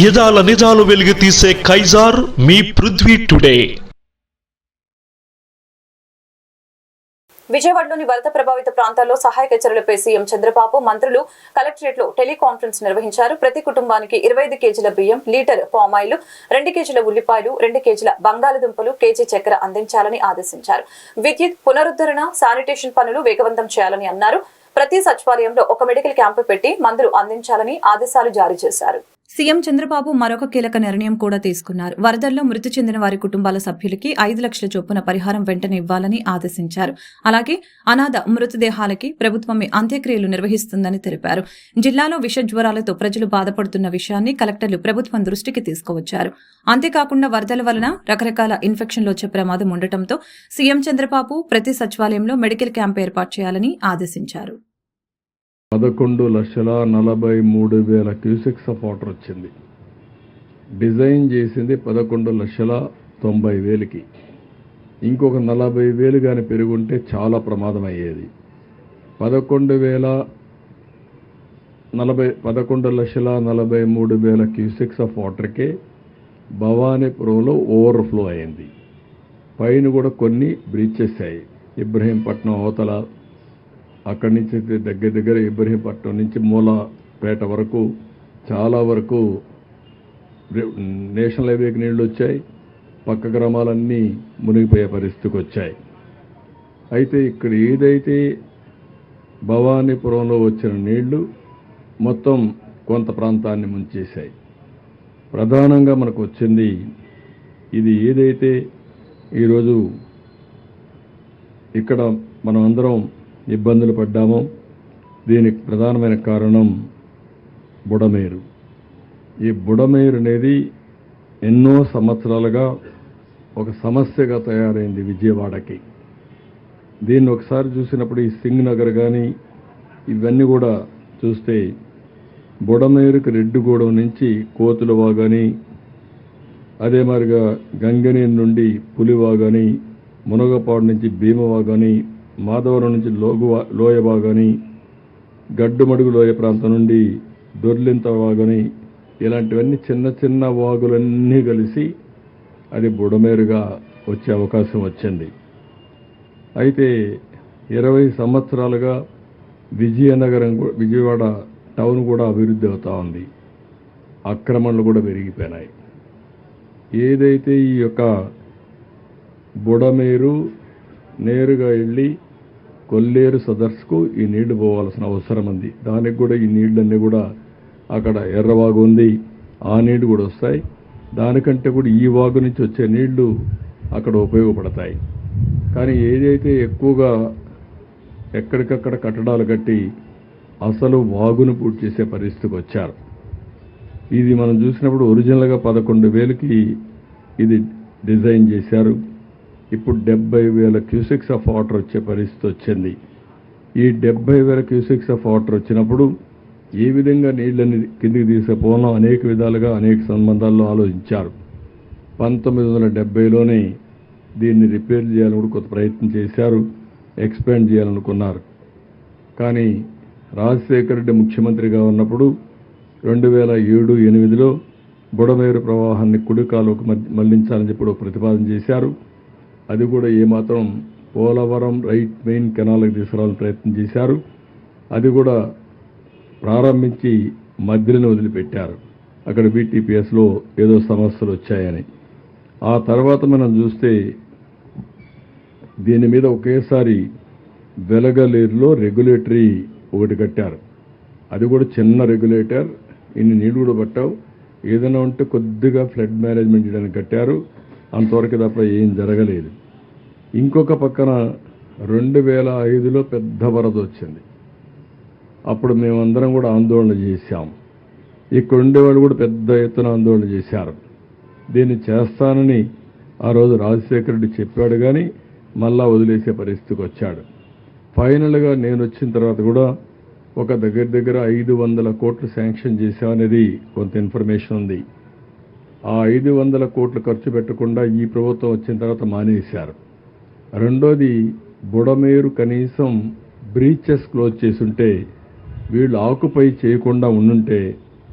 యదాల నిజాలు వెలుగు తీసే కైజార్ మీ పృథ్వీ టుడే. విజయవాడలోని వరద ప్రభావిత ప్రాంతాల్లో సహాయక చర్యలపై సీఎం చంద్రబాబు మంత్రులు కలెక్టరేట్లో టెలికాన్ఫరెన్స్ నిర్వహించారు. ప్రతి కుటుంబానికి ఇరవై ఐదు కేజీల బియ్యం లీటర్ పామాయిలు రెండు కేజీల ఉల్లిపాయలు రెండు కేజీల బంగాళదుంపలు కేజీ చక్కెర అందించాలని ఆదేశించారు. విద్యుత్ పునరుద్ధరణ శానిటేషన్ పనులు వేగవంతం చేయాలని అన్నారు. ప్రతి సచివాలయంలో ఒక మెడికల్ క్యాంపు పెట్టి మందులు అందించాలని ఆదేశాలు జారీ చేశారు. సీఎం చంద్రబాబు మరొక కీలక నిర్ణయం కూడా తీసుకున్నారు. వరదల్లో మృతి చెందిన వారి కుటుంబాల సభ్యులకి ఐదు లక్షల చొప్పున పరిహారం వెంటనే ఇవ్వాలని ఆదేశించారు. అలాగే అనాథ మృతదేహాలకి ప్రభుత్వమే అంత్యక్రియలు నిర్వహిస్తుందని తెలిపారు. జిల్లాలో విష జ్వరాలతో ప్రజలు బాధపడుతున్న విషయాన్ని కలెక్టర్లు ప్రభుత్వం దృష్టికి తీసుకువచ్చారు. అంతేకాకుండా వరదల వలన రకరకాల ఇన్ఫెక్షన్లు వచ్చే ప్రమాదం ఉండటంతో సీఎం చంద్రబాబు ప్రతి సచివాలయంలో మెడికల్ క్యాంప్ ఏర్పాటు చేయాలని ఆదేశించారు. పదకొండు లక్షల నలభై మూడు వేల క్యూసెక్స్ ఆఫ్ వాటర్ వచ్చింది. డిజైన్ చేసింది పదకొండు లక్షల తొంభై వేలకి. ఇంకొక నలభై వేలు కానీ పెరుగుంటే చాలా ప్రమాదం అయ్యేది పదకొండు వేల నలభై పదకొండు లక్షల నలభై మూడు వేల క్యూసెక్స్ ఆఫ్ వాటర్కే భవానీపురంలో ఓవర్ఫ్లో అయింది. పైన కూడా కొన్ని బ్రీచెస్ అయ్యాయి. ఇబ్రహీంపట్నం అవతల అక్కడి నుంచి దగ్గర దగ్గర ఇబ్రహీంపట్నం నుంచి మూలపేట వరకు చాలా వరకు నేషనల్ హైవేకి నీళ్ళు వచ్చాయి. పక్క గ్రామాలన్నీ మునిగిపోయే పరిస్థితికి వచ్చాయి. అయితే ఇక్కడ ఏదైతే భవానీపురంలో వచ్చిన నీళ్ళు మొత్తం కొంత ప్రాంతాన్ని ముంచేశాయి. ప్రధానంగా మనకు వచ్చింది ఇది ఏదైతే ఈరోజు ఇక్కడ మనం అందరం ఇబ్బందులు పడ్డామో. దీనికి ప్రధానమైన కారణం బుడమేరు. ఈ బుడమేరు అనేది ఎన్నో సంవత్సరాలుగా ఒక సమస్యగా తయారైంది విజయవాడకి. దీన్ని ఒకసారి చూసినప్పుడు ఈ సింగ్ నగర్ కానీ ఇవన్నీ కూడా చూస్తే బుడమేరుకు రెడ్డిగూడెం నుంచి కోతులవా కానీ అదే మాదిరిగా గంగనీరు నుండి పులివాగని మునగపాడు నుంచి భీమవాగని మాధవరం నుంచి లోగువా బాగాని గడ్డుమడుగు లోయ ప్రాంతం నుండి దొర్లింత వాగుని ఇలాంటివన్నీ చిన్న చిన్న వాగులన్నీ కలిసి అది బుడమేరుగా వచ్చే అవకాశం వచ్చింది. అయితే ఇరవై సంవత్సరాలుగా విజయనగరం విజయవాడ టౌన్ కూడా అభివృద్ధి అవుతూ ఉంది. ఆక్రమణలు కూడా పెరిగిపోయినాయి. ఏదైతే ఈ యొక్క బుడమేరు నేరుగా వెళ్ళి కొల్లేరు సదర్స్కు ఈ నీళ్ళు పోవాల్సిన అవసరం ఉంది. దానికి కూడా ఈ నీళ్ళన్నీ కూడా అక్కడ ఎర్రవాగు ఉంది. ఆ నీళ్ళు కూడా వస్తాయి. దానికంటే కూడా ఈ వాగు నుంచి వచ్చే నీళ్ళు అక్కడ ఉపయోగపడతాయి. కానీ ఏదైతే ఎక్కువగా ఎక్కడికక్కడ కట్టడాలు కట్టి అసలు వాగును పూర్తి చేసే పరిస్థితికి వచ్చారు. ఇది మనం చూసినప్పుడు ఒరిజినల్గా పదకొండు వేలకి ఇది డిజైన్ చేశారు. ఇప్పుడు డెబ్బై వేల క్యూసెక్స్ ఆఫ్ వాటర్ వచ్చే పరిస్థితి వచ్చింది. ఈ డెబ్బై వేల క్యూసెక్స్ ఆఫ్ వాటర్ వచ్చినప్పుడు ఏ విధంగా నీళ్ళని కిందికి తీసుకుపోవడం అనేక విధాలుగా అనేక సంబంధాల్లో ఆలోచించారు. పంతొమ్మిది వందల డెబ్బైలోనే దీన్ని రిపేర్ చేయాలని కూడా కొంత ప్రయత్నం చేశారు ఎక్స్పాండ్ చేయాలనుకున్నారు. కానీ రాజశేఖర రెడ్డి ముఖ్యమంత్రిగా ఉన్నప్పుడు రెండు వేల ఏడు ఎనిమిదిలో బుడమేరు ప్రవాహాన్ని కుడికాలకు మళ్ళించాలని చెప్పి ఒక ప్రతిపాదన చేశారు. అది కూడా ఏమాత్రం పోలవరం రైట్ మెయిన్ కెనాల్కి తీసుకురావాలని ప్రయత్నం చేశారు. అది కూడా ప్రారంభించి మధ్యలోనే వదిలిపెట్టారు. అక్కడ బీటీపీఎస్లో ఏదో సమస్యలు వచ్చాయని. ఆ తర్వాత మనం చూస్తే దీని మీద ఒకేసారి వెలగలేరులో రెగ్యులేటరీ ఒకటి కట్టారు. అది కూడా చిన్న రెగ్యులేటర్ ఇన్ని నీళ్ళు కూడా పట్టావు. ఏదైనా ఉంటే కొద్దిగా ఫ్లడ్ మేనేజ్మెంట్ చేయడానికి కట్టారు. అంతవరకు తప్ప ఏం జరగలేదు. ఇంకొక పక్కన రెండు వేల ఐదులో పెద్ద వరద వచ్చింది. అప్పుడు మేమందరం కూడా ఆందోళన చేశాం. ఇక్కడ ఉండేవాళ్ళు కూడా పెద్ద ఎత్తున ఆందోళన చేశారు. దీన్ని చేస్తానని ఆ రోజు రాజశేఖర రెడ్డి చెప్పాడు కానీ మళ్ళా వదిలేసే పరిస్థితికి వచ్చాడు. ఫైనల్గా నేను వచ్చిన తర్వాత కూడా ఒక దగ్గర దగ్గర ఐదు వందల కోట్లు శాంక్షన్ చేశామనేది కొంత ఇన్ఫర్మేషన్ ఉంది. ఆ ఐదు వందల కోట్లు ఖర్చు పెట్టకుండా ఈ ప్రభుత్వం వచ్చిన తర్వాత మానేశారు. రెండోది బుడమేరు కనీసం బ్రీచెస్ క్లోజ్ చేసుంటే వీళ్ళు ఆకుపై చేయకుండా ఉండుంటే